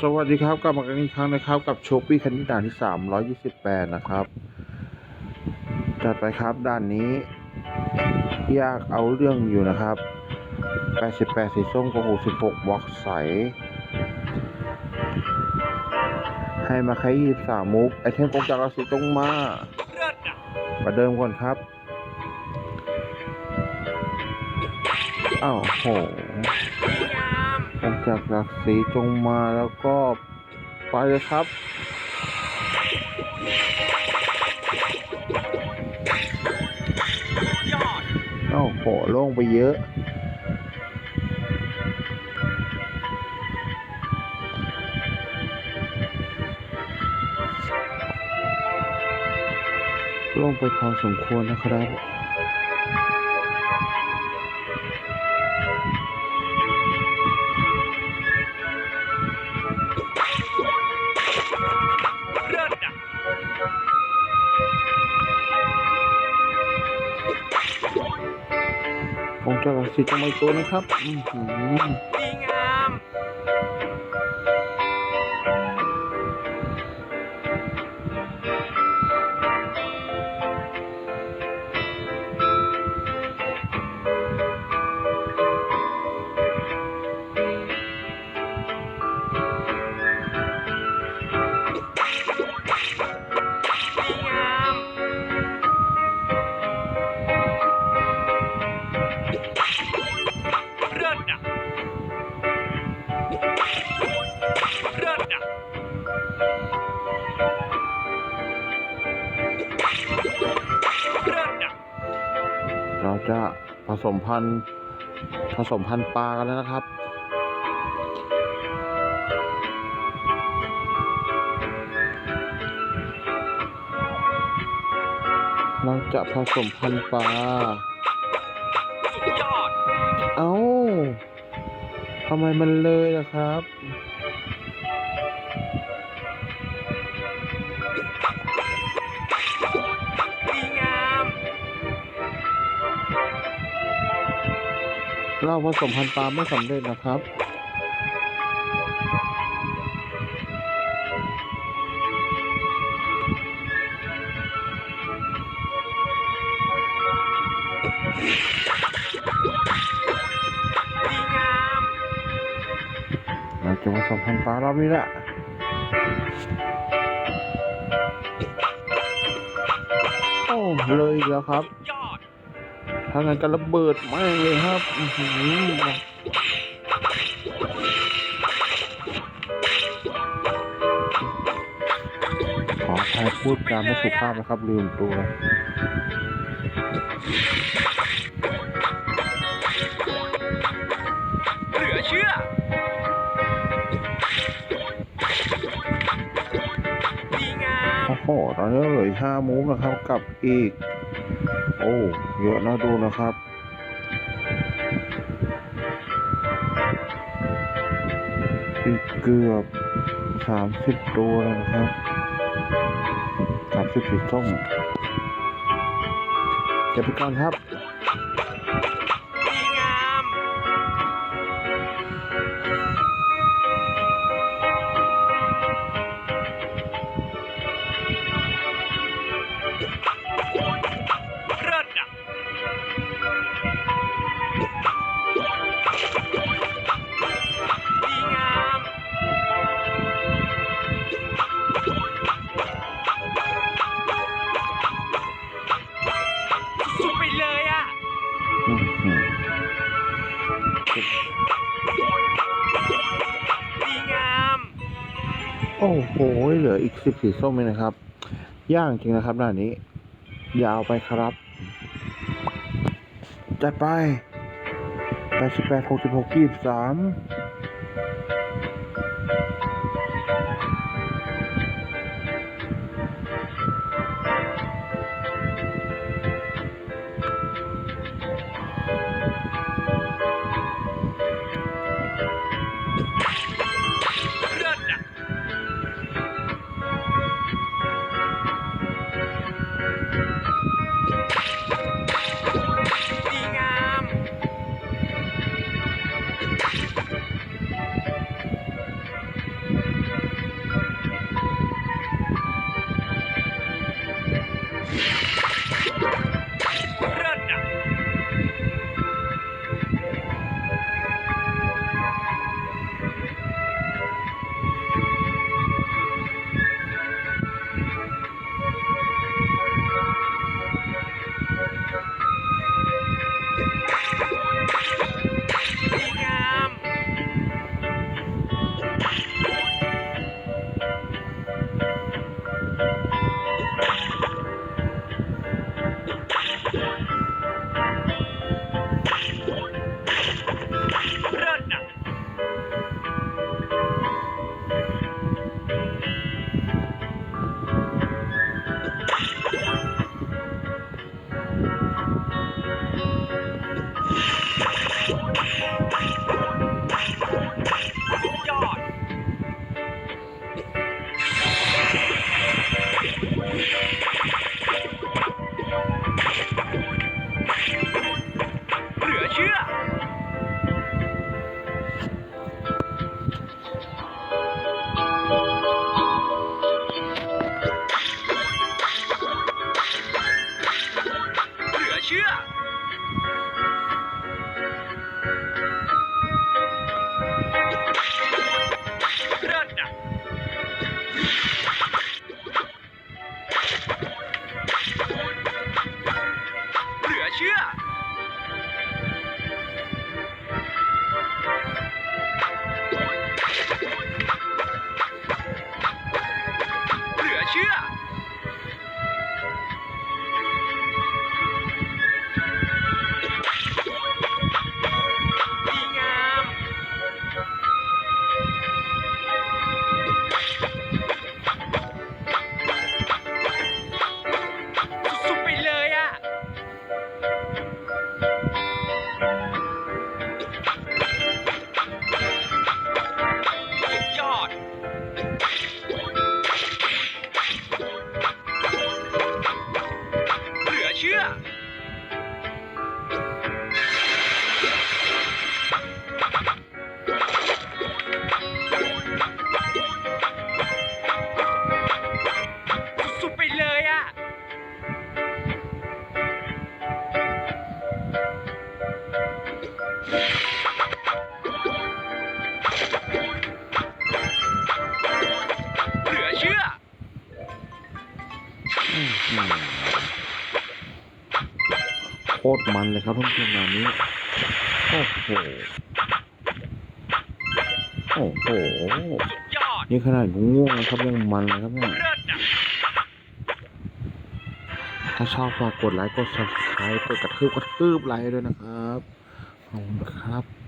สวัสดีครับกลับมากันอีกครั้งนะครับ กับโชปี้คันนี้ด่านที่ 328 นะครับ จัดไปครับด่านนี้ ยากเอาเรื่องอยู่นะครับ 88 สีส้มกับ66บล็อกใส ให้มาแค่23มุกไอเทมกงจากราศีตรงมาประเดิมก่อนครับอ้าวโห ดีงามหลังจากหลักสีจงมาแล้วก็ไปเลยครับ เอ้าโหโล่งไปเยอะ โล่งไปพอสมควรนะครับ จะลักสีจงมาอีกตัวนะครับอืม จะผสมพันธุ์ผสมพันธุ์ปลากันแล้วนะครับ เราจะผสมพันธุ์ปลาสุดยอดเอ้าทำไมมันเลยล่ะครับ เราผสมพันธุ์ปลาไม่สำเร็จนะครับ ดีงามเราจะผสมพันธุ์ปลารอบนี้แหละโอ้เลยอีกแล้วครับ ยอด ถ้างั้นก็ระเบิดมากเลยครับอื้อหือขอใครพูดการไม่สุภาพนะครับ ลืมตัว ตอนนี้เหลืออีกห้ามูฟนะครับกับอีก โอ้เยอะน่าดูนะครับอีกเกือบสามสิบตัวนะครับสามสิบสีส้มเก็บไปก่อนครับ ดีงาม โอ้โห เหลืออีกสิบสีส้มเลยนะครับ ย่างจริงนะครับด้านนี้ ยาวไปครับ จัดไปแปดสิบแปดหกสิบหกยี่สิบสาม เหลือเชื่อ โคตรมันเลยครับท่านงานนี้ โอ้โห โอ้โหยี่ขนาดง่วงนะครับยังมันเลยครับเนี่ยถ้าชอบฝากกดไลค์ กด subscribe กดกระทืบกระทืบไลค์ด้วยนะครับ ขอบคุณครับ